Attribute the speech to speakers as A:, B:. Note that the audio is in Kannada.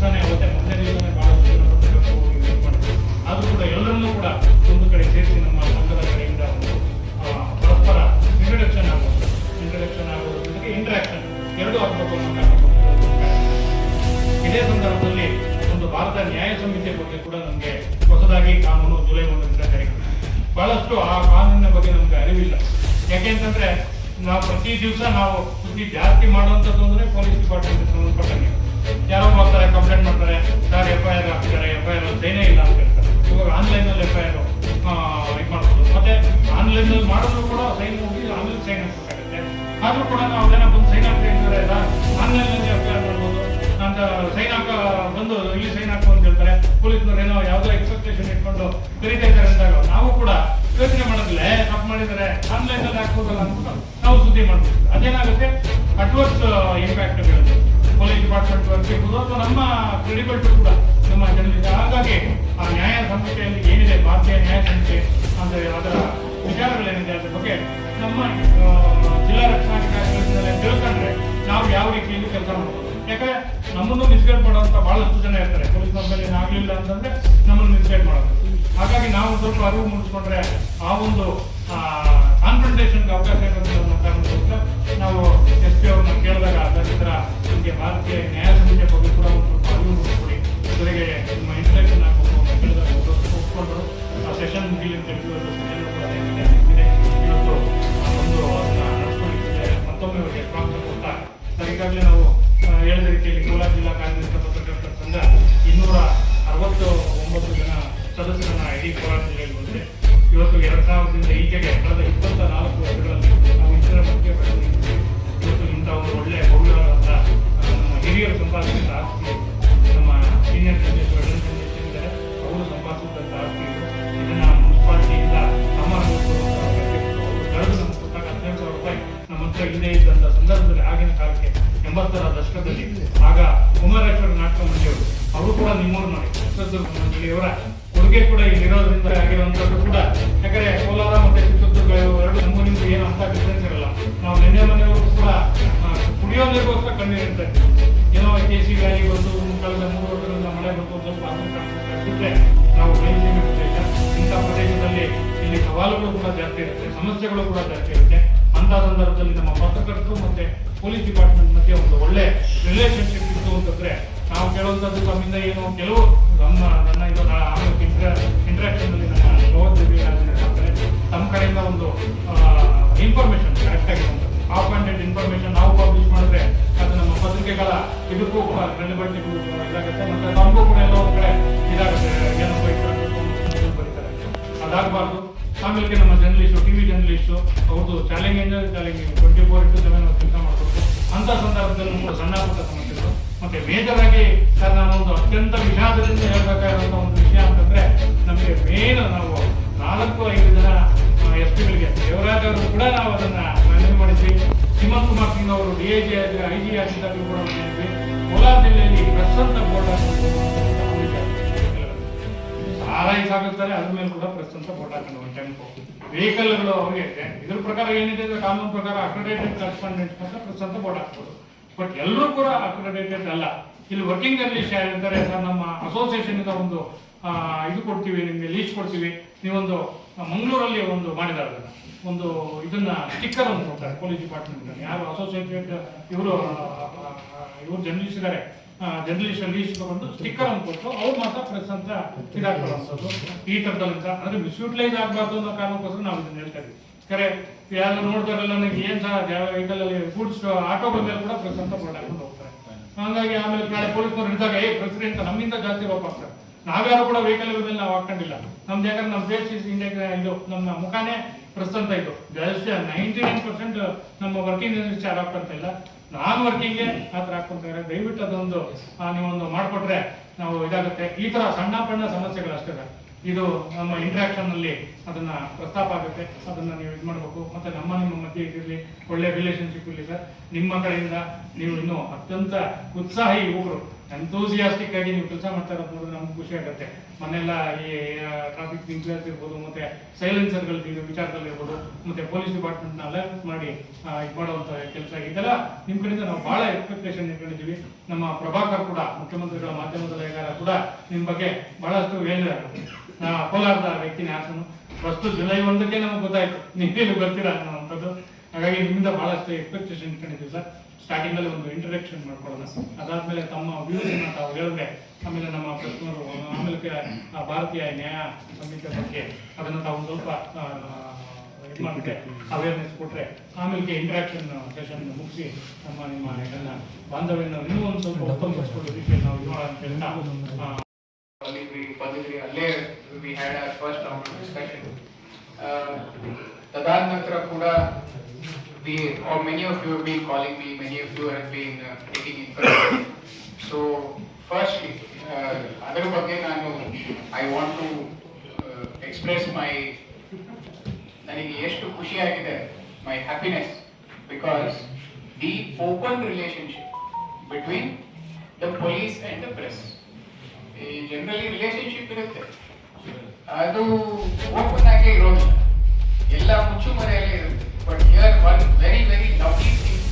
A: ತಿಳಿಸಿ ತಕ್ಷಣ ಅವತ್ತೆ ಮೊದಲನೇ ಬಹಳಷ್ಟು ಮಾಡಿದ್ರು. ಆದ್ರೂ ಕೂಡ ಎಲ್ಲರನ್ನೂ ಕೂಡ ಒಂದು ಕಡೆ ಸೇರಿಸಿ ನಮ್ಮ ಸಂಘದ ಕಡೆಯಿಂದ ಒಂದು ಪರಸ್ಪರ ಇಂಟ್ರಡಕ್ಷನ್ ಆಗೋದು ಇಂಟ್ರಡಕ್ಷನ್ ಆಗೋದು ಜೊತೆಗೆ ಇಂಟ್ರಾಕ್ಷನ್ ಎರಡು ಆಗಬೇಕು ಇದೇ ಸಂದರ್ಭದಲ್ಲಿ ಒಂದು ಭಾರತ ನ್ಯಾಯ ಸಮಿತಿಯ ಬಗ್ಗೆ ಕೂಡ ನಮಗೆ ಹೊಸದಾಗಿ ಕಾನೂನು ಜುಲೈ ಒಂದರಿಂದ ಜಾರಿಗೆ. ಬಹಳಷ್ಟು ಆ ಕಾನೂನಿನ ಬಗ್ಗೆ ನಮ್ಗೆ ಅರಿವಿಲ್ಲ ಯಾಕೆಂತಂದ್ರೆ ನಾವು ಪ್ರತಿ ದಿವಸ ನಾವು ಸುದ್ದಿ ಜಾಸ್ತಿ ಮಾಡುವಂಥದ್ದು ಅಂದರೆ ಪೊಲೀಸ್ ಡಿಪಾರ್ಟ್ಮೆಂಟ್ ಸಂಬಂಧಪಟ್ಟಂಗೆ ಯಾರೋ ಹೋಗ್ತಾರೆ ಕಂಪ್ಲೇಂಟ್ ಮಾಡ್ತಾರೆ, ಸರ್ ಎಫ್ ಐ ಆರ್ ಹಾಕ್ತಾರೆ ಎಫ್ ಐ ಆರ್ ಸೈನೇ ಇಲ್ಲ ಅಂತ ಹೇಳ್ತಾರೆ. ಇವಾಗ ಆನ್ಲೈನಲ್ಲಿ ಎಫ್ ಐ ಆರ್ ಇದು ಮಾಡ್ಬೋದು. ಮತ್ತೆ ಆನ್ಲೈನಲ್ಲಿ ಮಾಡಿದ್ರು ಕೂಡ ಸೈನ್ ಹೋಗಿ ಆನ್ಲೈನ್ ಸೈನ್ ಹಾಕ್ಬೇಕಾಗುತ್ತೆ. ಆದ್ರೂ ಕೂಡ ನಾವು ಅದೇನ ಬಂದು ಸೈನ್ ಹಾಕ್ತಾ ಇದ್ದಾರೆ ಇಲ್ಲ ಆನ್ಲೈನ್ನಲ್ಲಿ ಎಫ್ ಐ ಆರ್ ಮಾಡ್ಬೋದು. ಅಂತ ಸೈನ್ ಹಾಕ, ಬಂದು ಇಲ್ಲಿ ಸೈನ್ ಹಾಕು ಅಂತ ಹೇಳ್ತಾರೆ. ಪೊಲೀಸ್ನವ್ರು ಏನೋ ಯಾವುದೋ ಎಕ್ಸ್ಪೆಕ್ಟೇಷನ್ ಇಟ್ಕೊಂಡು ಕರೀತಾ ಇದ್ದಾರೆ ಅಂದಾಗ ನಾವು ಕೂಡ ಯೋಚನೆ ಮಾಡಿದ್ರೆ ತಪ್ಪು ಮಾಡಿದರೆ ಆನ್ಲೈನ್ ಅಲ್ಲಿ ಹಾಕ್ಬೋದಲ್ಲ ಅಂದ್ಬಿಟ್ಟು ನಾವು ಸುದ್ದಿ ಮಾಡ್ತೀವಿ ಅದೇನಾಗುತ್ತೆ? ಅಡ್ವರ್ಸ್ ಇಂಪ್ಯಾಕ್ಟ್ ಬೀಳುತ್ತೆ ಪೊಲೀಸ್ ಡಿಪಾರ್ಟ್ಮೆಂಟ್ ಇರ್ಬೋದು ಅಥವಾ ನಮ್ಮ ಕ್ರೆಡಿಬಿಲಿಟಿ ಕೂಡ ನಮ್ಮ ಜನರಿಗೆ. ಹಾಗಾಗಿ ಆ ನ್ಯಾಯ ಸಂಸ್ಥೆಯಲ್ಲಿ ಏನಿದೆ, ಭಾರತೀಯ ನ್ಯಾಯ ಸಂಸ್ಥೆ ಅಂದರೆ ಅದರ ವಿಚಾರಗಳೇನಿದೆ ಅದ್ರ ಬಗ್ಗೆ ನಮ್ಮ ಜಿಲ್ಲಾ ಜಿಲ್ಲಾ ರಕ್ಷಣಾಧಿಕಾರಿಗಳಿಂದಲೇ ತಿಳ್ಕೊಂಡ್ರೆ ನಾವು ಯಾವ ರೀತಿಯಲ್ಲಿ ಕೆಲಸ ಮಾಡ್ಬೋದು. ಯಾಕಂದ್ರೆ ನಮ್ಮನ್ನು ಮಿಸ್ಗೈಡ್ ಮಾಡುವಂತ ಬಹಳಷ್ಟು ಜನ ಇರ್ತಾರೆ. ಪೊಲೀಸ್ ಮೇಲೆ ಆಗಲಿಲ್ಲ ಅಂತಂದ್ರೆ ನಮ್ಮನ್ನು ಮಿಸ್ಗೈಡ್ ಮಾಡೋದು. ಹಾಗಾಗಿ ನಾವು ಸ್ವಲ್ಪ ಅರಿವು ಮೂಡಿಸ್ಕೊಂಡ್ರೆ ಆ ಒಂದು ಕಾನ್ಫಂಟೇಷನ್ಗೆ ಅವಕಾಶ ನಿಮಗೆ ಭಾರತೀಯ ನ್ಯಾಯ ಬಗ್ಗೆ ಕೂಡ ಒಂದು ಅರಿವು ಮೂಡಿಸ್ಕೊಡಿ ಜೊತೆಗೆ ನಿಮ್ಮ ಇಂಟ್ರಡಕ್ಷನ್ ಕೇಳಿದಾಗ ಅವರು ಆ ಸೆಷನ್ ಮುಗಿಲಿ ಅಂತ ಹೇಳಿ ಕೂಡ ಮತ್ತೊಮ್ಮೆ ಈಗಾಗಲೇ ನಾವು ಹೇಳಿದ ರೀತಿಯಲ್ಲಿ ಕೋಲಾರ ಜಿಲ್ಲಾ ಕಾಂಗ್ರೆಸ್ ಪತ್ರಕರ್ತರ ಸಂಘ ಇನ್ನೂರ ಅರವತ್ತು ಒಂಬತ್ತು ಜನ ಸದಸ್ಯರನ್ನ ಇಡೀ ಕೋಲಾರ ಜಿಲ್ಲೆಯಲ್ಲಿ ಬಂದಿದೆ. ಇವತ್ತು ಎರಡ್ ಸಾವಿರದಿಂದ ಈಚೆಗೆ ಕಳೆದ ಇಪ್ಪತ್ತ ನಾಲ್ಕು ವರ್ಷಗಳಲ್ಲಿ ಎಂಬತ್ತರ ದಶಕದಲ್ಲಿ ಆಗ ಕುಮಾರೇಶ್ವರ ನಾಟಕ ಮಂಡಳಿಯವರು ಅವರು ಕೂಡ ನಿಮ್ಮೂರು ಮಂಡಳಿಯವರ ಕೊಡುಗೆ ಕೂಡ ಇಲ್ಲಿರೋದ್ರಿಂದ ಆಗಿರುವಂಥದ್ದು ಕೂಡ. ಯಾಕಂದ್ರೆ ಕೋಲಾರ ಮತ್ತೆ ಚಿತ್ರದುರ್ಗ ಎರಡು ನಮ್ಮೂರಿಂದ ಏನು ಅಂತ ಡಿಫ್ರೆನ್ಸ್ ಇರಲ್ಲ. ನಾವು ನಿನ್ನೆ ಮನೆಯವರು ಕೂಡ ಕುಡಿಯೋ ನೀರಿಗೋಸ್ಕರ ಕಣ್ಣೀರು ಇದ್ವಿ. ಏನೋ ಕೆ ಸಿ ಗಾಳಿ ಬಂದು ಕಾಲದ ಮೂರು ವರ್ಷಗಳಿಂದ ಮಳೆ ಬಂದು ಅಂತ ಸ್ವಲ್ಪ ಆತಂಕ ನಾವು ಇಂಥ ಪ್ರದೇಶದಲ್ಲಿ ಇಲ್ಲಿ ಸವಾಲುಗಳು ಕೂಡ ಜಾಸ್ತಿ ಇರುತ್ತೆ, ಸಮಸ್ಯೆಗಳು ಕೂಡ ಜಾಸ್ತಿ ಇರುತ್ತೆ. ಅಂತ ಸಂದರ್ಭದಲ್ಲಿ ನಮ್ಮ ಪತ್ರಕರ್ತರು ಮತ್ತೆ ಪೊಲೀಸ್ ಡಿಪಾರ್ಟ್ಮೆಂಟ್ ಮಧ್ಯೆ ಒಂದು ಒಳ್ಳೆ ರಿಲೇಶನ್ಶಿಪ್ ಇತ್ತು ಅಂತಂದ್ರೆ ನಾವು ಕೇಳುವಂಥದ್ದು ತಮ್ಮಿಂದ ಏನು, ಕೆಲವು ನಮ್ಮ, ನನ್ನ ಇದು ಇಂಟ್ರಾಕ್ಷನ್ ಅಲ್ಲಿ ನನ್ನ ಮಾಡ್ತಾರೆ ತಮ್ಮ ಕಡೆಯಿಂದ ಒಂದು ಇನ್ಫಾರ್ಮೇಶನ್ ಕರೆಕ್ಟ್ ಆಗಿರುವಂಥದ್ದು ಆಫ್ ಹ್ಯಾಂಡೆಡ್ ಇನ್ಫಾರ್ಮೇಶನ್ ನಾವು ಪಬ್ಲಿಷ್ ಮಾಡಿದ್ರೆ ಅದು ನಮ್ಮ ಪತ್ರಿಕೆಗಳ ಇದಕ್ಕೂ ಕೂಡ ಕ್ರೆಡಿಬಿಲಿಟಿ ಇದಾಗುತ್ತೆ. ಮತ್ತೆ ನಮಗೂ ಕೂಡ ಎಲ್ಲ ಒಂದು ಕಡೆ ಇದಾಗುತ್ತೆ. ಏನೋ ಬರೀತಾರೆ. ಅದಾಗಬಾರ್ದು. ಆಮೇಲೆ ನಮ್ಮ ಜರ್ನಲಿಸ್ಟು ಟಿ ವಿ ಜರ್ನಲಿಸ್ಟು ಅವ್ರದ್ದು challenging challenge twenty four into seven ಕೆಲಸ ಮಾಡಬೇಕು ಅಂಥ ಸಂದರ್ಭದಲ್ಲಿ ಕೂಡ ಸಣ್ಣ ಪುಟ್ಟ ಸಮಸ್ಯೆಗಳು. ಮತ್ತೆ ಮೇಜರ್ ಆಗಿ ಸರ್, ನಾನು ಒಂದು ಅತ್ಯಂತ ವಿಷಾದದಿಂದ ಹೇಳಬೇಕಾಗಿರುವಂಥ ಒಂದು ವಿಷಯ ಅಂತಂದರೆ, ನಮಗೆ ಮೇನ್ ನಾವು ನಾಲ್ಕು, ಐದು ಜನ ಎಸ್ ಪಿಗಳಿಗೆ ದೇವರಾಜ್ ಅವರು ಕೂಡ ನಾವು ಅದನ್ನು ಮ್ಯಾನೇಜ್ ಮಾಡಿದ್ವಿ. ಹಿಮಂತ್ ಕುಮಾರ್ ಸಿಂಗ್ ಅವರು D I G I G ಆಗಿದ್ದಾಗಲೂ ಕೂಡ ಕೋಲಾರ ಜಿಲ್ಲೆಯಲ್ಲಿ ಪ್ರಸನ್ನ ಬೋರ್ಡ್ ಸಾಗಿಸ್ತಾರೆ ಅದ್ರ ಮೇಲೆ ಕೂಡ ಪ್ರಸ್ತುತ ಬೋರ್ಡ್ ಹಾಕೊಂಡು ಒಂದು ಟೆಂಪು ವೆಹಿಕಲ್ಗಳು ಅವ್ರಿಗೆ ಇದೆ ಇದ್ರ ಪ್ರಕಾರ ಏನಿದೆ ಅಂದ್ರೆ ಕಾನೂನು ಪ್ರಕಾರ ಅಕ್ರೆಡೇಟೆಡ್ ಕರೆಸ್ಪಾಂಡೆಂಟ್ ಅಂತ ಪ್ರಸ್ತುತ ಬೋರ್ಡ್ ಹಾಕ್ಬೋದು. ಬಟ್ ಎಲ್ಲರೂ ಕೂಡ ಅಕ್ರೆಡೇಟೆಡ್ ಅಲ್ಲ. ಇಲ್ಲಿ ವರ್ಕಿಂಗ್ ಹೇಳ್ತಾರೆ ಸರ್, ನಮ್ಮ ಅಸೋಸಿಯೇಷನ್ ಇಂದ ಒಂದು ಇದು ಕೊಡ್ತೀವಿ, ನಿಮಗೆ ಲೀಸ್ಟ್ ಕೊಡ್ತೀವಿ. ನೀವೊಂದು ಮಂಗಳೂರಲ್ಲಿ ಒಂದು ಮಾಡಿದ್ದಾರೆ ಒಂದು ಇದನ್ನ ಸ್ಟಿಕ್ಕರ್ ಅಂತ ಕೊಡ್ತಾರೆ ಪೊಲೀಸ್ ಡಿಪಾರ್ಟ್ಮೆಂಟ್ ಯಾರು ಅಸೋಸಿಯೇಟೆಡ್ ಇವರು ಇವರು ಜನ್ಮಿಸಿದ್ದಾರೆ ಜರ್ನಲಿಸ್ಟ್ ಅಲ್ಲಿ ತಗೊಂಡು ಸ್ಟಿಕ್ಕರ್ ಅಂತ ಕೊಟ್ಟು ಅವ್ರು ಮಾತ್ರ ಪ್ರೆಸ್ ಅಂತ ಇದಾಗ್ಬಾರ್ದು ಈ ಥರದಲ್ಲಿಂದ ಅಂದ್ರೆ ಮಿಸ್ಯೂಟಿಲೈಸ್ ಆಗಬಾರ್ದು ಅನ್ನೋ ಕಾರಣಕ್ಕೋಸ್ಕರ ನಾವು ಇದನ್ನ ಹೇಳ್ತಾ ಇದ್ದೀವಿ. ಕರೆ ಯಾರು ನೋಡ್ತಾರಲ್ಲ ನನಗೆ ಏನ್ ಸಹ ಯಾವ ವೆಹಿಕಲಲ್ಲಿ ಗೂಡ್ಸ್ ಆಟೋಗಳ ಮೇಲೆ ಕೂಡ ಪ್ರೆಸ್ ಅಂತ ಹೋಗ್ತಾರೆ. ಹಾಗಾಗಿ ಆಮೇಲೆ ನಾಳೆ ಪೊಲೀಸ್ನವ್ರು ಹಿಡಿದಾಗ ಏ ಪ್ರೆಸಿಡೆಂಟ್ ನಮ್ಮಿಂದ ಜಾಸ್ತಿ ಹೋಗ್ತಾರೆ ನಾವ್ಯಾರು ಕೂಡ ವೆಹಿಕಲ್ ಮೇಲೆ ನಾವು ಹಾಕೊಂಡಿಲ್ಲ ನಮ್ದು ಯಾಕಂದ್ರೆ ನಮ್ಮ ಇಸ್ ಇಂಡಿಯಾ ಇದು, ನಮ್ಮ ಮುಖಾನೇ ಪ್ರೆಸ್ ಅಂತ ಇದು. ಜಾಸ್ತಿ ನೈಂಟಿ ನೈನ್ ಪರ್ಸೆಂಟ್ ನಮ್ಮ ವರ್ಕಿಂಗ್ ಯಾರು ಆಗ್ತಾ ಇಲ್ಲ. ನಾನ್ ವರ್ಕಿಂಗ್ಗೆ ಆ ಥರ ಹಾಕೊಂತಾರೆ ದಯವಿಟ್ಟು ಅದೊಂದು ನೀವೊಂದು ಮಾಡಿಕೊಟ್ರೆ ನಾವು ಇದಾಗುತ್ತೆ. ಈ ತರ ಸಣ್ಣ ಪಣ್ಣ ಸಮಸ್ಯೆಗಳು ಅಷ್ಟೇ ಇದು ನಮ್ಮ ಇಂಟ್ರಾಕ್ಷನ್ನಲ್ಲಿ ಅದನ್ನು ಪ್ರಸ್ತಾಪ ಆಗುತ್ತೆ. ಅದನ್ನ ನೀವು ಇದು ಮಾಡಬೇಕು. ಮತ್ತೆ ನಮ್ಮ ನಿಮ್ಮ ಮಧ್ಯೆ ಇದಿರಲಿ ಒಳ್ಳೆ ರಿಲೇಶನ್ಶಿಪ್ ಇರಲಿ ಸರ್. ನಿಮ್ಮ ಕಡೆಯಿಂದ ನೀವು ಇನ್ನೂ ಅತ್ಯಂತ ಉತ್ಸಾಹಿ ಯುವಕರು. ಎಂತೂಸಿಯಾಸ್ಟಿಕ್ ಆಗಿ ನೀವು ಕೆಲಸ ಮಾಡ್ತಾ ಇರೋದು ನೋಡಿದ್ರೆ ನಮ್ಗೆ ಖುಷಿ ಆಗುತ್ತೆ. ಮನೆಲ್ಲ ಈ ಟ್ರಾಫಿಕ್ ಇನ್ಕ್ಲೇರ್ಸ್ ಇರ್ಬೋದು, ಮತ್ತೆ ಸೈಲೆನ್ಸರ್ಗಳ ವಿಚಾರದಲ್ಲಿ ಇರ್ಬೋದು, ಮತ್ತೆ ಪೊಲೀಸ್ ಡಿಪಾರ್ಟ್ಮೆಂಟ್ನ ಅಲರ್ಟ್ ಮಾಡಿ ಇದು ಮಾಡುವಂಥ ಕೆಲಸ. ಇದೆಲ್ಲ ನಿಮ್ಮ ಕಡೆಯಿಂದ ನಾವು ಬಹಳ ಎಕ್ಸ್ಪೆಕ್ಟೇಷನ್ ಇಟ್ಕೊಂಡಿದ್ದೀವಿ. ನಮ್ಮ ಪ್ರಭಾಕರ್ ಕೂಡ, ಮುಖ್ಯಮಂತ್ರಿಗಳ ಮಾಧ್ಯಮದ ಕೂಡ ನಿಮ್ಮ ಬಗ್ಗೆ ಬಹಳಷ್ಟು ಹೇಳಿದ್ದಾರೆ. ಕೋಲಾರದ ವ್ಯಕ್ತಿನೇ ಆತನು. ಫಸ್ಟ್ ಜುಲೈ ಒಂದಕ್ಕೆ ನಮಗೆ ಗೊತ್ತಾಯ್ತು. ನೀವು ಬರ್ತೀರಾ ಅನ್ನೋವಂಥದ್ದು. ಹಾಗಾಗಿ ನಿಮ್ಮಿಂದ ಬಹಳಷ್ಟು ಎಕ್ಸ್ಪೆಕ್ಟೇಷನ್ ಇಟ್ಕೊಂಡಿದ್ದೀವಿ ಸರ್. ಸ್ಟಾರ್ಟಿಂಗ್ ಅಲ್ಲಿ ಒಂದು ಇಂಟ್ರಡಕ್ಷನ್ ಮಾಡ್ಕೊಳ್ಳೋಣ. ಅದಾದ್ಮೇಲೆ ತಮ್ಮ ವ್ಯೂಸ್ ತಾವು ಹೇಳಿದ್ರೆ, ಆಮೇಲೆ ನಮ್ಮ ಪ್ರಶ್ನರು ಆಮೇಲೆ ಆ ಭಾರತೀಯ ನ್ಯಾಯ ಸಂಹಿತೆ ಬಗ್ಗೆ ಅದನ್ನು ತಾವು ಸ್ವಲ್ಪ ಅವೇರ್ನೆಸ್ ಕೊಟ್ಟರೆ ಆಮೇಲೆ ಇಂಟ್ರಾಕ್ಷನ್ ಸೆಷನ್ ಮುಗಿಸಿ ನಮ್ಮ ನಿಮ್ಮ ಎಲ್ಲ ಬಾಂಧವ್ಯನ ಇನ್ನೂ ಒಂದು ಸ್ವಲ್ಪ ಉತ್ತಮಪಡಿಸ್ಕೊಳ್ಳೋ ರೀತಿಯಲ್ಲಿ ನಾವು ಇದು ಅಂತ
B: ಅಲ್ಲಿ we had our first discussion ತದಾದ ನಂತರ ಕೂಡ we are many of you been calling me many of you have been taking information so firstly ಅದರ ಬಗ್ಗೆ ನಾನು I want to express my ನನಗೆ ಎಷ್ಟು ಖುಷಿಯಾಗಿದೆ my happiness because the open relationship between the police and the press ಈ ಜನರಲಿ ರಿಲೇಶನ್ಶಿಪ್ ಇರುತ್ತೆ. ಅದು ಓಪನ್ ಆಗೇ ಇರೋದಿಲ್ಲ. ಎಲ್ಲ ಮುಚ್ಚುಮರೆಯಲ್ಲೇ ಇರುತ್ತೆ. But here one very, very lovely thing